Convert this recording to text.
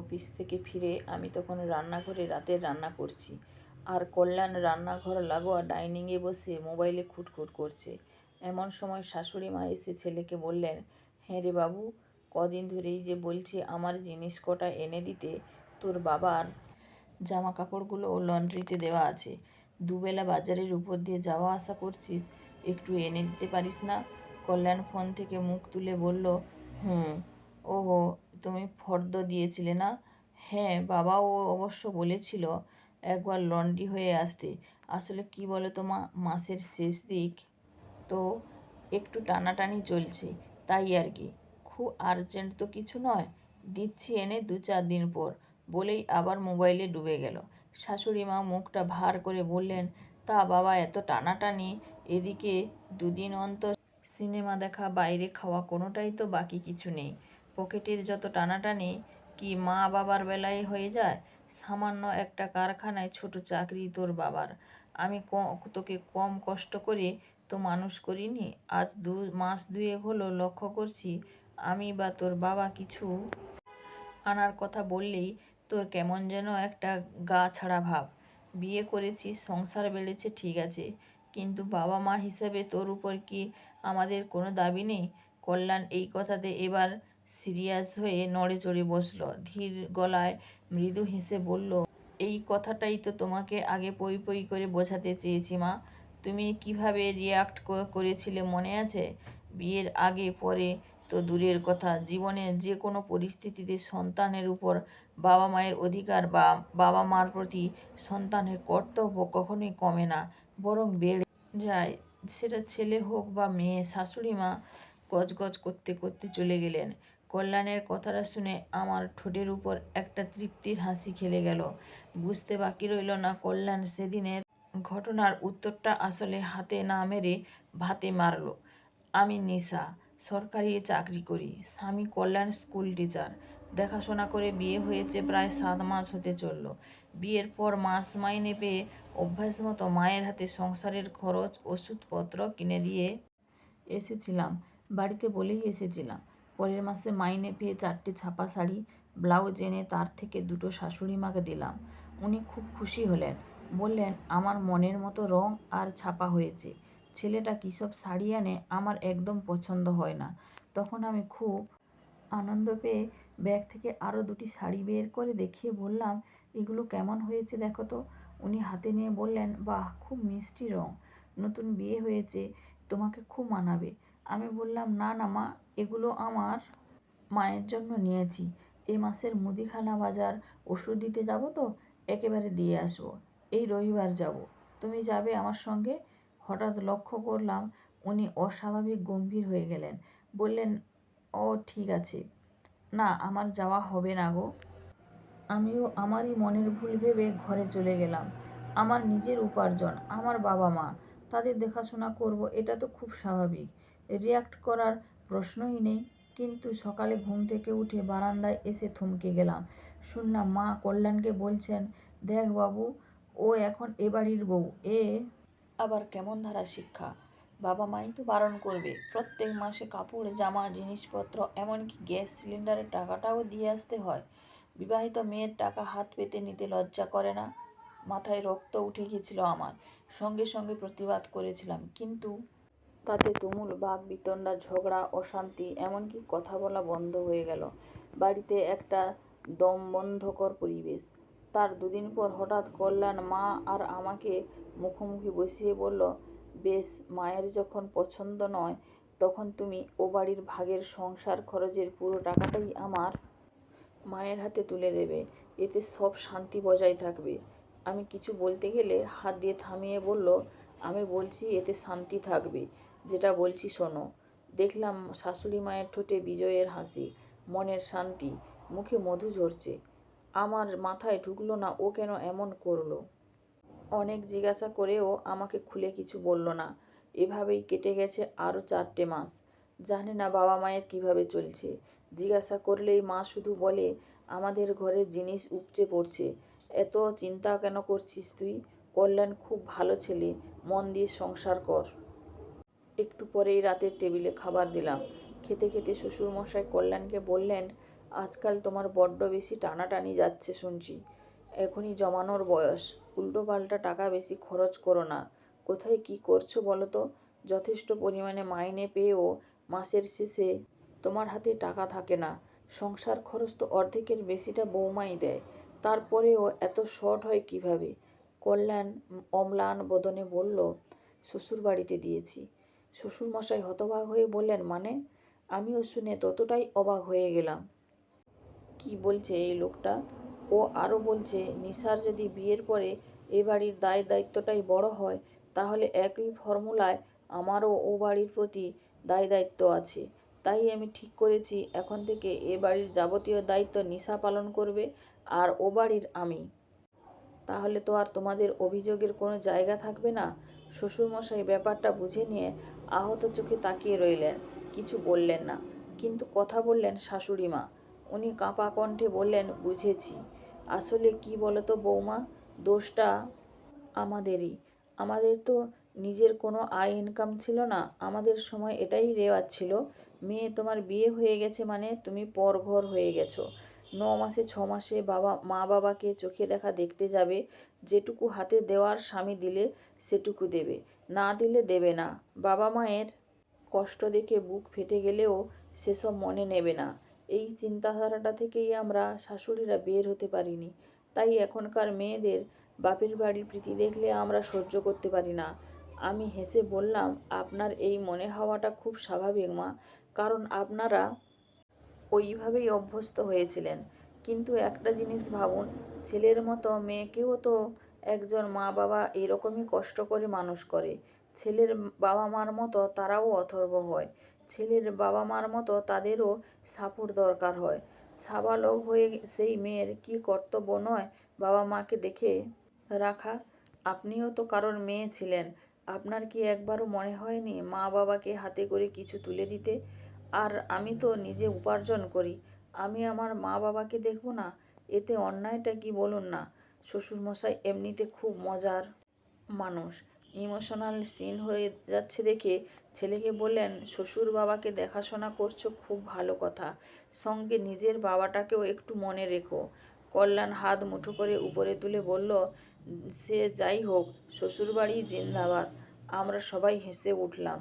Office থেকে ফিরে আমি তখন রান্নাঘরে রাতের রান্না করছি। আর কল্যাণ রান্নাঘর লাগোয়া ডাইনিংয়ে বসে মোবাইলে খুটখুট করছে। এমন সময় শাশুড়ি মা এসে ছেলেকে বললেন হ্যাঁ রে বাবু, কদিন ধরেই যে বলছি আমার জিনিস কটা এনে দিতে, তোর বাবার জামা কাপড়গুলো ও লন্ড্রিতে দেওয়া আছে। দুবেলা বাজারের উপর দিয়ে যাওয়া আসা করছিস, একটু এনে দিতে পারিস না? কল্যাণ ফোন থেকে মুখ তুলে বলল, হুম, ওহো তুমি ফর্দ দিয়েছিলে না? হ্যাঁ বাবাও অবশ্য বলেছিল একবার লন্ড্রি হয়ে আসতে। আসলে কি বলো তো মা, মাসের শেষ দিক তো একটু টানাটানি চলছে, তাই আর কি। খুব আর্জেন্ট তো কিছু নয়, দিচ্ছি এনে দু চার দিন পর, বলেই আবার মোবাইলে ডুবে গেল। শাশুড়ি মা মুখটা ভার করে বললেন, তা বাবা, এত টানাটানি, এদিকে দুদিন অন্তর সিনেমা দেখা, বাইরে খাওয়া কোনোটাই তো বাকি কিছু নেই। পকেটের যত টানাটানি কি মা বাবার বেলায় হয়ে যায়, সামান্য একটা কারখানায় ছোট চাকরি তোর বাবার। আমি তোকে কম কষ্ট করে তো মানুষ করিনি, আজ দু, মাস দুয়েক হলো লক্ষ্য করছি আমি বা তোর বাবা কিছু আনার কথা বললেই তোর কেমন যেন একটা গা ছাড়া ভাব। বিয়ে করেছি, সংসার বেড়েছে, ঠিক আছে, কিন্তু বাবা মা হিসেবে তোর উপর কি আমাদের কোনো দাবি নেই? কল্যাণ, এই কথাতে এবার সিরিয়াস হয়ে নড়ে চড়ে বসল। ধীর গলায় মৃদু হেসে বলল, এই কথাটাই তো তোমাকে আগে পই পই করে বোঝাতে চেয়েছি, মা। তুমি কীভাবে রিয়াক্ট করেছিলে মনে আছে? বিয়ের আগে, পরে তো দূরের কথা। জীবনের যে কোনো পরিস্থিতিতে সন্তানের উপর বাবা মায়ের অধিকার বা বাবা মার প্রতি সন্তানের কর্তব্য কখনোই কমে না, বরং বেড়ে যায়। সেটা ছেলে হোক বা মেয়ে, শাশুড়ি মা গজগজ করতে করতে চলে গেলেন। কল্যাণের কথাটা শুনে আমার ঠোঁটের উপর একটা তৃপ্তির হাসি খেলে গেল। বুঝতে বাকি রইল না কল্যাণ সেদিনের ঘটনার উত্তরটা আসলে হাতে না মেরে ভাতে মারল। আমি নিশা, সরকারি চাকরি করি, স্বামী কল্যাণ স্কুল টিচার। দেখাশোনা করে বিয়ে হয়েছে প্রায় সাত মাস হতে চলল। বিয়ের পর মাস মাইনে পেয়ে অভ্যাস মতো মায়ের হাতে সংসারের খরচ, ওষুধপত্র কিনে দিয়ে এসেছিলাম। বাড়িতে বলেই এসেছিলাম। পরের মাসে মাইনে পেয়ে চারটে ছাপা শাড়ি, ব্লাউজ এনে তার থেকে দুটো শাশুড়ি মাকে দিলাম। উনি খুব খুশি হলেন। বললেন, আমার মনের মতো রং আর ছাপা হয়েছে। ছেলেটা কী সব শাড়ি আনে? আমার একদম পছন্দ হয় না। তখন আমি খুব আনন্দ পেয়ে ব্যাগ থেকে আরও দুটি শাড়ি বের করে দেখিয়ে বললাম, এগুলো কেমন হয়েছে দেখো তো? উনি হাতে নিয়ে বললেন, বাহ, খুব মিষ্টি রং। নতুন বিয়ে হয়েছে, তোমাকে খুব মানাবে। আমি বললাম, না না মা এগুলো আমার মায়ের জন্য নিয়েছি। এ মাসের মুদিখানা বাজার ওষুধ দিতে যাব তো, একেবারে দিয়ে আসব। এই রবিবার যাব। তুমি যাবে আমার সঙ্গে? হঠাৎ লক্ষ্য করলাম উনি অস্বাভাবিক গম্ভীর হয়ে গেলেন। বললেন, ও, ঠিক আছে। না, আমার যাওয়া হবে না গো। আমিও আমারই মনের ভুল ভেবে ঘরে চলে গেলাম। আমার নিজের উপার্জন, আমার বাবা মা, তাদের দেখাশোনা করব, এটা তো খুব স্বাভাবিক। রিয়াক্ট করার প্রশ্নই নেই। কিন্তু সকালে ঘুম থেকে উঠে বারান্দায় এসে থমকে গেলাম। শুনলাম মা কল্যাণকে বলছেন, দেখ বাবু, ও এখন এ বাড়ির বউ। এ আবার কেমন ধারা শিক্ষা? বাবা মাই তো বারণ করবে। প্রত্যেক মাসে কাপড়, জামা, জিনিসপত্র, এমনকি গ্যাস সিলিন্ডারের টাকাটাও দিয়ে আসতে হয়। বিবাহিত মেয়ের টাকা হাত পেতে নিতে লজ্জা করে না? মাথায় রক্ত উঠে গিয়েছিল আমার। সঙ্গে সঙ্গে প্রতিবাদ করেছিলাম। কিন্তু তাতে তুমুল বাঘ বিতণ্ডা, ঝগড়া, অশান্তি, এমনকি কথা বলা বন্ধ হয়ে গেল। বাড়িতে একটা দমবন্ধকর পরিবেশ। তার দুদিন পর হঠাৎ কল্যাণ মা আর আমাকে মুখোমুখি বসিয়ে বলল, বেশ, মায়ের যখন পছন্দ নয়, তখন তুমি ও বাড়ির ভাগের সংসার খরচের পুরো টাকাটাই আমার মায়ের হাতে তুলে দেবে। এতে সব শান্তি বজায় থাকবে। আমি কিছু বলতে গেলে হাত দিয়ে থামিয়ে বলল, আমি বলছি এতে শান্তি থাকবে। যেটা বলছি শোনো। দেখলাম শাশুড়ি মায়ের ঠোঁটে বিজয়ের হাসি, মনের শান্তি, মুখে মধু ঝরছে। আমার মাথায় ঢুকলো না ও কেন এমন করল? অনেক জিজ্ঞাসা করেও আমাকে খুলে কিছু বলল না। এভাবেই কেটে গেছে আরও চারটে মাস। জানে না বাবা মায়ের কীভাবে চলছে। জিজ্ঞাসা করলেই মা শুধু বলে, আমাদের ঘরে জিনিস উপচে পড়ছে। এত চিন্তা কেন করছিস তুই? কল্যাণ খুব ভালো ছেলে। মন দিয়ে সংসার কর। একটু পরেই রাতের টেবিলে খাবার দিলাম। খেতে খেতে শ্বশুরমশাই কল্যাণকে বললেন, আজকাল তোমার বড্ড বেশি টানাটানি যাচ্ছে শুনছি। এখনই জমানোর বয়স। উল্টোপাল্টা টাকা বেশি খরচ করো না। কোথায় কি করছ বলো তো? যথেষ্ট পরিমাণে মাইনে পেয়েও মাসের শেষে তোমার হাতে টাকা থাকে না। সংসার খরচ তো অর্ধেকের বেশিটা বৌমাই দেয়। তারপরেও এত শর্ট হয় কীভাবে? কল্যাণ অম্লান বদনে বলল শ্বশুর বাড়িতে দিয়েছি। শ্বশুরমশাই হতবাক হয়ে বললেন মানে? আমিও শুনে ততটাই অবাক হয়ে গেলাম। কি বলছে এই লোকটা? ও আরও বলছে নিশার যদি বিয়ের পরে এ বাড়ির দায় দায়িত্বটাই বড় হয়, তাহলে একই ফর্মুলায় আমারও ও বাড়ির প্রতি দায় দায়িত্ব আছে। তাই আমি ঠিক করেছি, এখন থেকে এ বাড়ির যাবতীয় দায়িত্ব নিশা পালন করবে আর ও বাড়ির আমি। তাহলে তো আর তোমাদের অভিযোগের কোনো জায়গা থাকবে না? শ্বশুরমশাই ব্যাপারটা বুঝে নিয়ে আহত চোখে তাকিয়ে রইলেন, কিছু বললেন না। কিন্তু কথা বললেন শাশুড়ি মা। উনি কাঁপা কণ্ঠে বললেন, বুঝেছি। আসলে কি বলতো বৌমা? দোষটা আমাদেরই। আমাদের তো নিজের কোনো আয় ইনকাম ছিল না। আমাদের সময় এটাই রেওয়াজ ছিল। মেয়ে, তোমার বিয়ে হয়ে গেছে মানে তুমি পরঘর হয়ে গেছো। ন মাসে ছ মাসে বাবা মা বাবাকে চোখে দেখা দেখতে যাবে, যেটুকু হাতে দেওয়ার স্বামী দিলে সেটুকু দেবে, না দিলে দেবে না। বাবা মায়ের কষ্ট দেখে বুক ফেটে গেলেও সেসব মনে নেবে না। এই চিন্তাধারাটা থেকেই আমরা শাশুড়িরা বের হতে পারিনি। তাই এখনকার মেয়েদের বাপের বাড়ির প্রীতি দেখলে আমরা সহ্য করতে পারি না। আমি হেসে বললাম, আপনার এই মনে হওয়াটা খুব স্বাভাবিক মা। কারণ আপনারা ওইভাবেই অভ্যস্ত হয়েছিলেন। কিন্তু একটা জিনিস ভাবুন, ছেলের মতো, মেয়েকেও তো একজন মা বাবা এরকমই কষ্ট করে মানুষ করে। ছেলের বাবা মার মতো তারাও অথর্ব হয়। ছেলের বাবা মার মতো তাদেরও সাপোর্ট দরকার হয়। সাবালক হয়ে সেই মেয়ের কি কর্তব্য নয় বাবা মাকে দেখে রাখা? আপনিও তো কারোর মেয়ে ছিলেন। আপনার কি একবারও মনে হয়নি মা বাবাকে হাতে করে কিছু তুলে দিতে? আর আমি তো নিজে উপার্জন করি। আমি আমার মা বাবাকে দেখব না? এতে অন্যায়টা কি বলুন না? শ্বশুরমশাই এমনিতে খুব মজার মানুষ। ইমোশনাল সিন হয়ে যাচ্ছে দেখে ছেলেকে বললেন শ্বশুর বাবাকে দেখাশোনা করছ খুব ভালো কথা। সঙ্গে নিজের বাবাটাকেও একটু মনে রেখো। কল্যাণ হাত মুঠো করে উপরে তুলে বলল, সে যাই হোক, শ্বশুরবাড়ি জিন্দাবাদ। আমরা সবাই হেসে উঠলাম।